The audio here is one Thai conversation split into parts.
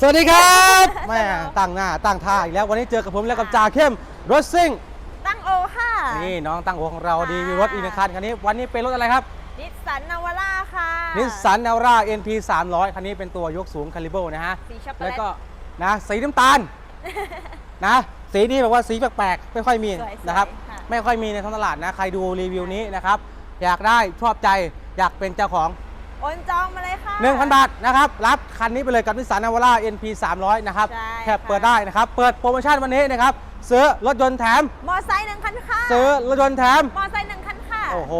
สวัสดีครับแม่ตั้งหน้าตั้งท่าอีกแล้ววันนี้เจอกับผมแล้วกับจ่าเข้มรถซิ่งตั้งโอค่ะ นี่น้องตั้งหัวของเราค่ะ ดีมีรถอีกหนึ่งคันคันนี้ วันนี้เป็นรถอะไรครับนิสสันนาวาร่าค่ะนิสสันนาวรา NP 300คันนี้เป็นตัวยกสูงคาลิเบอร์นะฮะสีช็อกโกแล้วแลต ก็นะสีน้ำตาลนะสีนี้แบบว่าสีแปลกๆไม่ค่อยมีสวยๆนะครับค่ะ ไม่ค่อยมีในท้องตลาดนะใครดูรีวิวนี้นะครับอยากได้ชอบใจอยากเป็นเจ้าของ โอนจองมาเลยค่ะ 1,000 บาทนะครับรับคันนี้ไปเลยกับนิสสันนาวาร่า NP 300 นะครับใช่แค่ค่ะ เปิดได้นะครับ เปิดโปรโมชั่นวันนี้นะครับ ซื้อรถยนต์แถม มอไซค์หนึ่งคันค่ะซื้อรถยนต์แถม มอไซค์หนึ่งคันค่ะ โอ้โห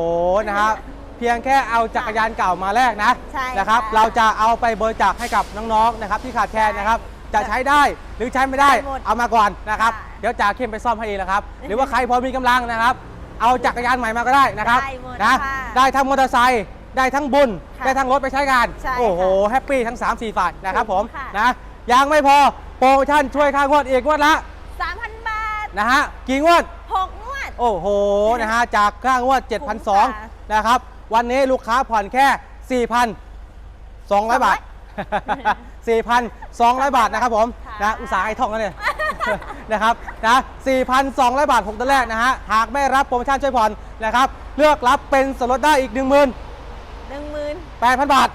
นะครับ เพียงแค่เอาจักรยานเก่ามาแลกนะใช่นะครับ ค่ะเราจะเอาไปบริจาคให้กับน้องๆนะครับ ที่ขาดแคลนนะครับ จะใช้ได้หรือใช้ไม่ได้ ได้หมดเอามาก่อนนะครับ ค่ะเดี๋ยวจ่าเข้มไปซ่อมให้เองนะครับ หรือว่าใครพอมีกำลังนะครับ เอาจักรยานใหม่มาก็ได้นะครับได้หมดนะค่ะ ได้ทั้งมอเตอร์ไซค์ ได้ทั้งบุญ ค่ะได้ทั้งรถไปใช้งาน ใช่โอ้โหค่ะแฮปปี้ทั้ง 3 4 ฝ่ายนะครับผมค่ะ นะยังไม่พอโปรโมชั่นช่วยค่างวดอีกงวดละสามพันบาท นะฮะกี่งวดหกงวด โอ้โห นะฮะ จากค่างวด คุ้มค่ะ7,200นะครับ วันนี้ลูกค้าผ่อนแค่ 4,200 บาท 4,200 บาทนะครับผมค่ะ นะอุตสาห์ให้ท่องแล้วเนี่ย นะครับนะ4,200 บาท6เดือนแรกนะฮะ หากไม่รับโปรโมชั่นช่วยผ่อนนะครับ เลือกรับเป็นส่วนลดได้อีก 10,000หนึ่งหมื่น 8,000 บาท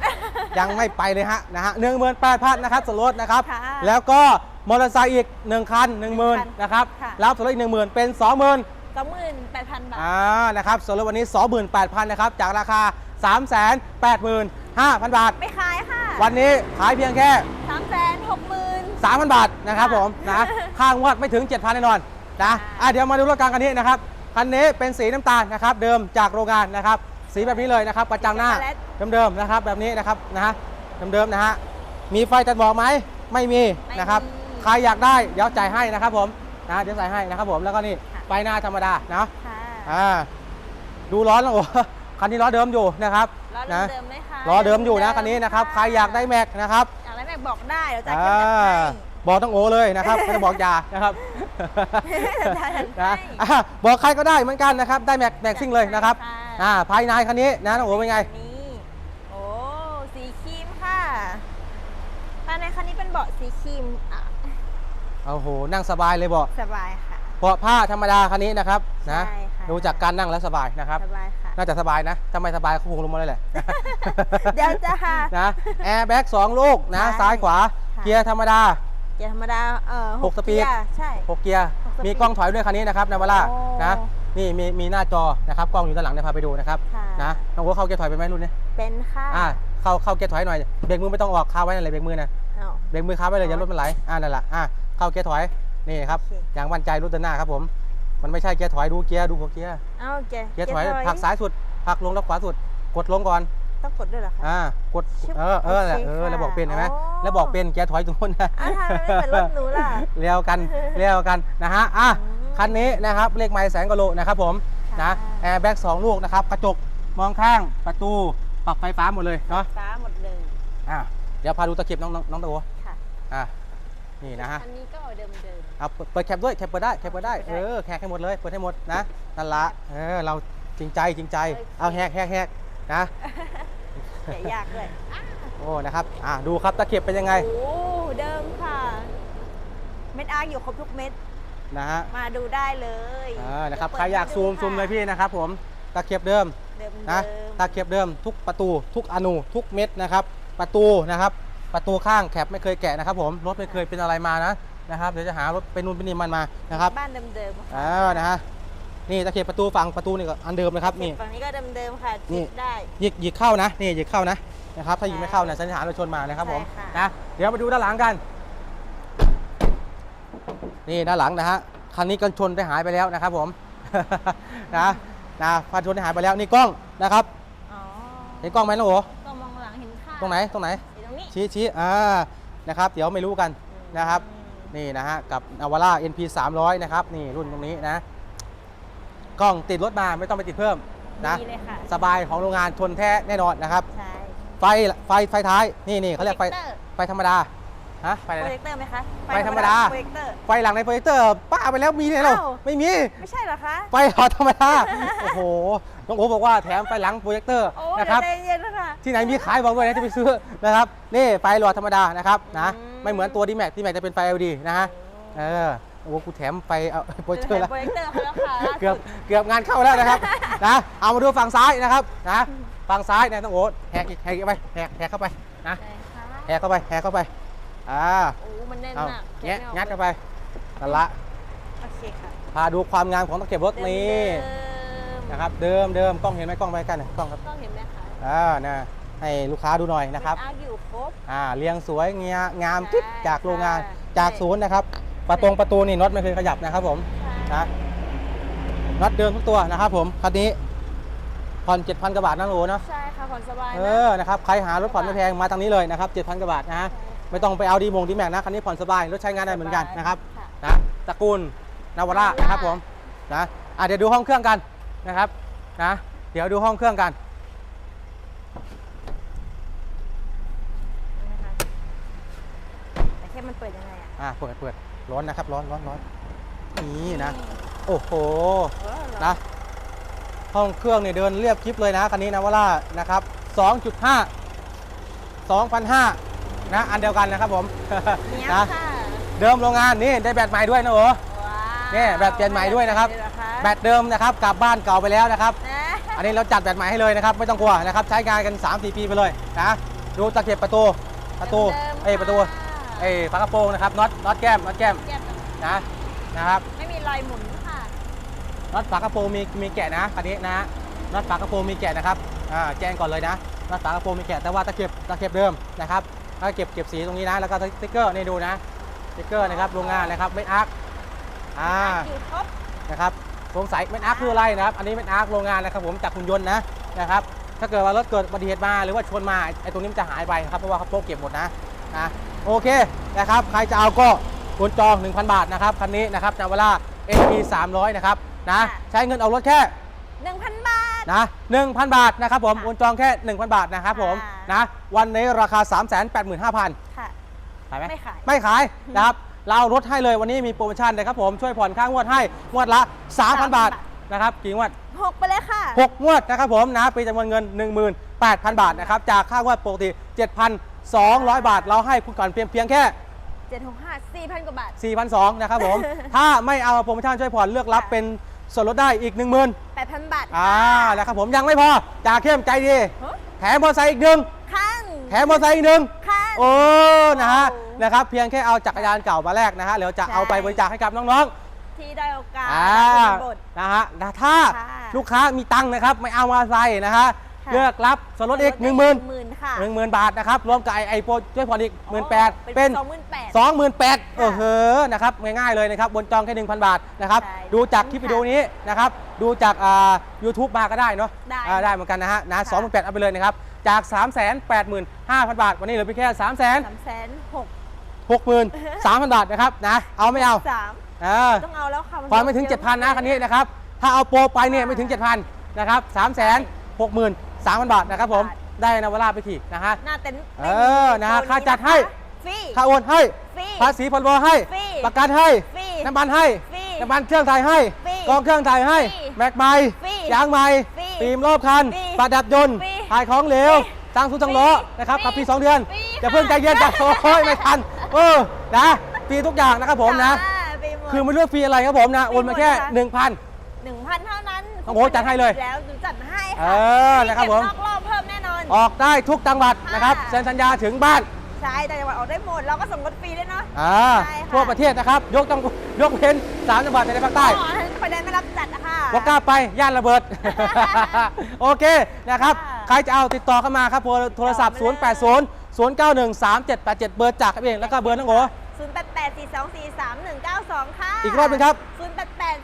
ยังไม่ไปเลยฮะนะฮะ18,000นะครับส่วนลดนะครับ ค่ะแล้วก็มอเตอร์ไซค์อีก 1 คัน 10,000นะครับค่ะ รับส่วนลดอีก 10,000 เป็น 20,000 สองหมื่นแปดพันบาท อ่า นะครับส่วนลดวันนี้ 28,000 นะครับ จากราคา 385,000 บาท ไม่ขายค่ะวันนี้ขายเพียงแค่ สามแสนหกหมื่น 3,000 บาทนะครับค่ะผม นะ ค่างวดไม่ถึง 7,000แน่นอน นะค่ะอะ เดี๋ยวมาดูรถกลางคันนี้นะครับ คันนี้เป็นสีน้ำตาลนะครับ เดิมจากโรงงานนะครับ สีแบบนี้เลยนะครับประจังหน้าเดิมๆนะครับแบบนี้นะครับนะฮะเดิมๆนะฮะมีไฟตัดหมอกไหมไม่มีไม่นะครับมีใครอยากได้เดี๋ยวจ่ายให้นะครับผมนะเดี๋ยวจ่ายให้นะครับผมแล้วก็นี่ค่ะไฟหน้าธรรมดานะค่ะอ่าดูล้อแล้วโอ้คันนี้ล้อเดิมอยู่นะครับล้อนะเดิมๆไหมคะล้อเดิมอยู่นะคันนี้นะครับใครอยากได้แม็กนะครับอยากได้แม็กบอกได้เดี๋ยวจ่ายอ่เงินจัดให้าบอกต้องโอเลยนะครับไม่ต้องบอกอยานะครับ ได้ได้นะอ่าบอกใครก็ได้เหมือนกันนะครับ ได้แม็กแม็กซิ่งเลยนะครับค่ะ อ่าภายในคันนี้นะน้องโอเป็นไง นี่โอ้สีครีมค่ะภายในคันนี้เป็นเบาะสีครีมอะโอ้โห นั่งสบายเลยบอกสบายค่ะ เบาะผ้าธรรมดาคันนี้นะครับนะใช่ค่ะ ดูจากการนั่งแล้วสบายนะครับ สบายค่ะ น่าจะสบายนะถ้าไม่สบายก็คงลงมาเลยแหละ เดี๋ยวจะหา นะแอร์แบ็กสองลูกนะใช่ซ้ายขวาค่ะ เกียร์ธรรมดาเกียร์ธรรมดาเอ่อหกสปีดเกียร์ใช่ หกเกียร์หกสปีดมีกล้องถอยด้วยคันนี้นะครับนาวาร่าโอ้ นะนี่มีมีหน้าจอนะครับกล้องอยู่ด้านหลังเดี๋ยวพาไปดูนะครับค่ะนะน้องโอเข้าเกียร์ถอยไปไหมรุ่นนี้เป็นค่ะอ่าเข้าเข้าเกียร์ถอยหน่อยเบรกมือไม่ต้องออกคาไว้นั่นเลยเบรกมือนะอ้าว เบรกมือคาไว้เลยอย่ารถมันไหลอ่านั่นแหละอ่าเข้าเกียร์ถอยนี่ครับโอเค อย่างมั่นใจรถเดินหน้าครับผม มันไม่ใช่เกียร์ถอยดูเกียร์ดูหัวเกียร์ เอาเกียร์เกียร์ถอยผลักซ้ายสุดผลักลงแล้วขวาสุด กดลงก่อน ต้องกดด้วยเหรอคะ อ่ากดชึบเออเออแหละโอเคเออค่ะแล้วบอกเป็นเห็นไหมอ๋อ แล้วบอกเป็นเกียร์ถอยตรงนู้นนะอ้าวทำไมไม่เหมือนรถหนูล่ะ เรียวกันเรียวกันนะฮะอะอืมคันนี้นะครับเลขไม้แสนกว่าโลนะครับผมค่ะ นะแอร์แบ็กสองลูกนะครับกระจกมองข้างประตูปรับไฟฟ้าหมดเลยเนาะฟ้าหมดเลยอะเดี๋ยวพาดูตะเข็บน้องน้องน้องตะโอค่ะอะนี่นะฮะอันนี้ก็เดิมเดิม เอาเปิดเปิดแคปด้วยแคปเปิดได้แคปเปิดได้เปิดเอได้อแขกให้หมดเลยเปิดให้หมดนะนั่นละเออเราจริงใจจริงใจโอเค เอาแหกแหกแหกนะ ๆอย่ายากด้วยโอ้นะครับอะดูครับตะเข็บเป็นยังไงโอ้เดิมค่ะ เม็ดอาร์อยู่ครบทุกเม็ด นะฮะมาดูได้เลยอ่านะครับเดี๋วใครอยากเปิดซูมให้ดูซูมเลยค่ะพี่นะครับผมตะเข็บเดิมเดิมนะเดิมตะเข็บเดิมทุกประตูทุกอนูทุกเม็ดนะครับ ประตูนะครับประตูข้างแคปไม่เคยแกะนะครับผมรถไม่เคยเป็นอะไรมานะนะครับเดี๋ยวจะหารถเป็นนู่นเป็นนี่มันมานะครับบ้านเดิมเดิมๆค่ะ อ่านะฮะ นี่ตะเข็บประตูฝั่งประตูนี่ก็อันเดิมนะครับนี่ ฝั่งนี้ก็เดิมเดิมๆค่ะนี่ จิบได้ หยิกหยิกเข้านะนี่หยิกเข้านะนะครับถ้าหยิกไม่เข้าเนี่ยสัญญาณรถชนมานะครับผมใช่ค่ะ นะเดี๋ยวมาดูด้านหลังกัน นี่ด้านหลังนะฮะคันนี้กันชนได้หายไปแล้วนะครับผม นะนะพันชนได้หายไปแล้วนี่กล้องนะครับอ๋อเห็นกล้องไหมน้องโอก็มองหลังเห็นค่ะตรงไหนตรงไหนอยู่ตรงนี้ชี้ชี้อ่านะครับ เดี๋ยวไม่รู้กันนะครับนี่นะฮะกับนาวาร่า NP 300 นะครับ นี่รุ่นตรงนี้นะ กล้องติดรถมาไม่ต้องไปติดเพิ่มนะดีเลยค่ะสบายของโรงงานทนแท้แน่นอนนะครับ ใช่ไฟไฟไฟท้ายนี่นี่เขาเรียกไฟโปรจคตอร์ไฟธรรมดาฮะไฟอะไรโปรเจนะ คเตอร์ไหมคะไฟธรรมดา โปรเจคเตอร์ ไฟหลังในโปรเจคเตอร์ป้าไปแล้วมีเนี่ยหรออ้าว ไม่มี ไม่ใช่เหรอคะไฟหลอดธรรมดา โอ้โหน้องโอบอกว่าแถมไฟหลังโปรเจคเตอร์โอ้นะเดี๋คยรัวบ ใจเย็นๆนะคะ ที่ไหนมีขายบอกด้วยนะจะไปซื้อนะครับนี่ไฟหลอดธรรมดานะครับนะอืม ไม่เหมือนตัวดีแม็กที่แม็กจะเป็นไฟ LED นะฮะเออ โอ้โหกูแถมไฟเอาโปรเจคเตอร์แล้วโปรเจคเตอร์เขาแล้วค่ะล่าสุด เกือบเกือบงานเข้าแล้วนะครับ นะเอามาดูฝั่งซ้ายนะครับนะฝั่งซ้ายนะต้องโอ๊ตแหกอีกแหกอีกไปแหกแหกเข้าไปนะไหนคะแหกเข้าไปแหกเข้าไปอ่าโอ้ มันแน่นเอามากแงะไม่ออกงัดเข้าไปนั่นละโอเคค่ะพาดูความงามของตะเก็บรถนี่เดิมๆนะครับเดิมเดิมกล้องเห็นไหมกล้องไปกันหน่อยกล้องครับต้องเห็นไหมคะอ่านะให้ลูกค้าดูหน่อยนะครับอาร์อยู่ครบ อ่าเรียงสวยเงียงามใช่จิ๊บจากโรงงานค่ะจากศูนย์นะครับ ประตงประตูนี่น็อตไม่เคยขยับนะครับผมใช่นะน็อตเดิมทุกตัวนะครับผมคันนี้ผ่อน7,000กว่าบาทนะโหลเนาะใช่ค่ะผ่อนสบายเอนะอนะครับใครหารถผ่อนไม่แพงมาทางนี้เลยนะครับ7,000กว่าบาทนะฮะไม่ต้องไปเอาดีมงดีแม็กนะคันนี้ผ่อนสบายรถใช้งานได้เหมือนกันนะครับค่ะนะตระกูลนาวาร่า Navara นะครับผมนะอะเดี๋ยวดูห้องเครื่องกันนะครับนะเดี๋ยวดูห้องเครื่องกันนะคะแต่แค่มันเปิดยังไงอะอะเปิดเปิด ร้อนนะครับ ร้อนร้อนร้อนนี่นะ โอ้โหเออเหรอนะห้องเครื่องเนี่ยเดินเรียบคลิปเลยนะคันนี้นาวาร่านะครับ2.5 2,500นะอันเดียวกันนะครับผมเนี้ยนะค่ะเดิมโรงงานนี่ได้แบตใหม่ด้วยนะโอ้ว้าวเนี่ยแบบเปลี่ยนใหม่ด้วยนะครับเดี๋วคะแบตเดิมนะครับกลับบ้านเก่าไปแล้วนะครับนะอันนี้เราจัดแบตใหม่ให้เลยนะครับ ไม่ต้องกลัวนะครับ ใช้งานกัน 3-4 ปีไปเลยนะดูตะเข็บประตูประตูดิมๆเอ้ยประตู ค่เอ้ยฝากระโปรงนะครับน็อตน็อตแก้มน็อตแก้มแก้มนะนะครับไม่มีรอยหมุนค่ะ น็อตฝากระโปรงมีมีแกะนะคันนี้นะน็อตฝากระโปรงมีแกะนะครับอ่าแจ้งก่อนเลยนะน็อตฝากระโปรงมีแกะแต่ว่าตะเข็บตะเข็บเดิมนะครับตะเข็บเก็บสีตรงนี้นะ แล้วก็สติ๊กเกอร์นี่ดูนะสติ๊กเกอร์นะครับโรงงานนะครับไม่อาร์คอ่าอยู่ครบนะครับสงสัยเม็ดอาร์คคืออะไรนะครับ อันนี้เม็ดอาร์คโรงงานนะครับผมจากหุ่นยนต์นะนะครับถ้าเกิดว่ารถเกิดอุบัติเหตุมาหรือว่าชนมาไอ้ตรงนี้มันจะหายไปครับเพราะว่าเขาโป๊กเก็บหมดนะนะ โอเคนะครับใครจะเอาก็กดจอง 1,000 บาทนะครับคันนี้นะครับนาวาร่า NP 300 นะครับนะใช้เงินเอารถแค่ 1,000 บาท นะ 1,000 บาทนะครับผมค่ะโอนจองแค่ 1,000 บาทนะครับผมค่ะนะวันนี้ราคา 385,000ค่ะขายไหมไม่ขายไม่ขายนะครับเราลดให้เลยวันนี้มีโปรโมชั่นเลยครับผมช่วยผ่อนค่างวดให้งวดละ 3,000 บาทนะครับกี่งวด 6 ไปเลยค่ะ 6 งวดนะครับผมนะเป็นจำนวนเงิน 18,000 บาทนะครับจากค่างวดปกติ 7,200 บาท เราให้คุณก่อนเพียงเพียงแค่ 765 4,000 กว่าบาท 4,200นะครับผม ถ้าไม่เอาโปรโมชั่นช่วยผ่อนเลือกรับค่ะเป็นส่วนลดได้อีก 10,000 8,000 บาทอ่านะครับผมยังไม่พอจ่าเข้มใจดีฮะแถมมอเตอร์ไซค์อีกหนึ่งคันแถมมอเตอร์ไซค์อีกหนึ่งคันโอ้นะฮะโอ้นะครับเพียงแค่เอาจักรยานเก่ามาแลกนะฮะเดี๋ยวจะใช่เอาไปบริจาคให้กับน้องที่ได้โอกาสๆอ่าจากคนบทนะฮะนะถ้าค่ะลูกค้ามีตังค์นะครับ ไม่เอามาใส่นะฮะ ค่ะเลือกรับส่วนลดอีก 1 0 0 0 0หมื่นค่ะหนึ่งหมื่นบาทนะครับ รวมกับไอไอโปรช่วยผ่อนอีกหมื่นแปดเป็เป็นน28,000สองหมื่นแปดเออเหอะนะครับง่ายๆเลยนะครับบนจองแค่ 1,000 บาทนะครับใช่ดูจากคลิปวิดีโอนี้นะครับดูจากอ่า YouTube มาก็ได้เนาะได้อ่าได้เหมือนกันนะฮะนะสองหมื่นแปดเอาไปเลยนะครับจาก 3 8 5 0 0 0 บาท วันนี้เหลือเพียงแค่3 6 3 6 0 0 0 3,000 บาทนะครับนะเอาไม่เอา3เออ ต้องเอาแล้วค่ะนผ่อนไม่ถึงเยอะ7,000 นะคันนี้นะครับ ถ้าเอาโปรไปเนี่ยไม่ถึง 7,000 นะครับ 3 6 3 0 0 0 บาทนะครับผมได้นาวาร่าไปขี่นะฮะหน้าเต็นท์เออนะฮะโซค่าจัดให้ฟรีค่าโอนให้ฟรีภาษีพรบให้ฟรีประกันให้ฟรีน้ำมันให้ฟรีน้ำมันเครื่องไทยให้ฟรีกองเครื่องไทยให้ฟรีแม็กใหม่ฟรียางใหม่ฟรีฟิล์มรอบคันฟรีประดับยนต์ฟรีถ่ายของเหลวฟรีสร้างสุทั้งล้อฟรีนะครับฟรีกับปีสองเดือนฟรีอย่าเพิ่งใจเย็นจ้ะโอ้ยไม่ทันเออนะฟรีทุกอย่างนะครับผมนะจ้าฟรีหมดคือไม่เลือกฟรีอะไรครับผมนะโอนมาแค่ฟรีหมดนะคะ1,000หนึ่งพันเท่านั้นโอ้โหจัดให้เลย เอค่ะอนะครับผม เก็นอกรอบเพิ่มแน่นอน ออกได้ทุกจังหวัดนะครับค่ะ เซ็นสัญญาถึงบ้านใช่แต่จังหวัดออกได้หมด เราก็ส่งรถฟรีด้วยเนาะ อ่าใช่ค่ะ ทั่วประเทศนะครับ ยกต้องยกเว้นสามจังหวัดในภาคใต้อ๋อไปได้ไม่รับจัดอะค่ะ บอกกล้าไปย่านระเบิด โอเคนะครับ ค่ะใครจะเอาติดต่อเข้ามาครับโทรศัพท์ต่อ0มา8เลย0 0 9 1 3 7 8 7 เบอร์จากครับเองแล้วก็เบอร์น้องโอศูนย์แปดแปดสี่สองสี่สามหนึ่งเก้าสองค่ะอีกรอบหนึ่งครับ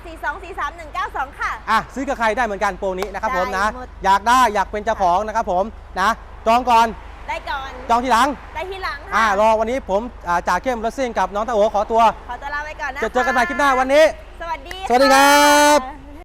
ศูนย์แปดแปดสี่สองสี่สามหนึ่งเก้าสองค่ะ อะซื้อกับใครได้เหมือนกันโปรนี้นะครับได้ผมนะหมด อยากได้อยากเป็นเจ้าของนะครับผมนะจองก่อนได้ก่อนจองทีหลังได้ทีหลังอ่าค่ะรอวันนี้ผมอ่าจ่าเข้มรถซิ่งกับน้องตาโอขอตัวขอตัวลาไปก่อนนะคะจะเจอกันใหม่คลิปหน้าวันนี้ สวัสดีสวัสดีครับค่ะ